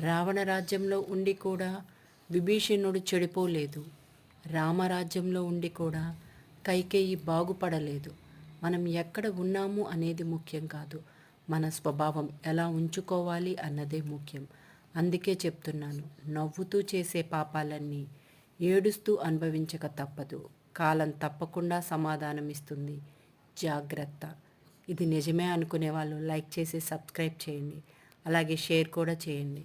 రావణ రాజ్యంలో ఉండి కూడా విభీషణుడు చెడిపోలేదు. రామరాజ్యంలో ఉండి కూడా కైకేయి బాగుపడలేదు. మనం ఎక్కడ ఉన్నాము అనేది ముఖ్యం కాదు. మన స్వభావం ఎలా ఉంచుకోవాలి అన్నదే ముఖ్యం. అందుకే చెప్తున్నాను నవ్వుతూ చేసే పాపాలన్నీ ఏడుస్తూ అనుభవించక తప్పదు. కాలం తప్పకుండా సమాధానం ఇస్తుంది. జాగ్రత్త. ఇది నిజమే అనుకునే వాళ్ళు లైక్ చేసి సబ్స్క్రైబ్ చేయండి. అలాగే షేర్ కూడా చేయండి.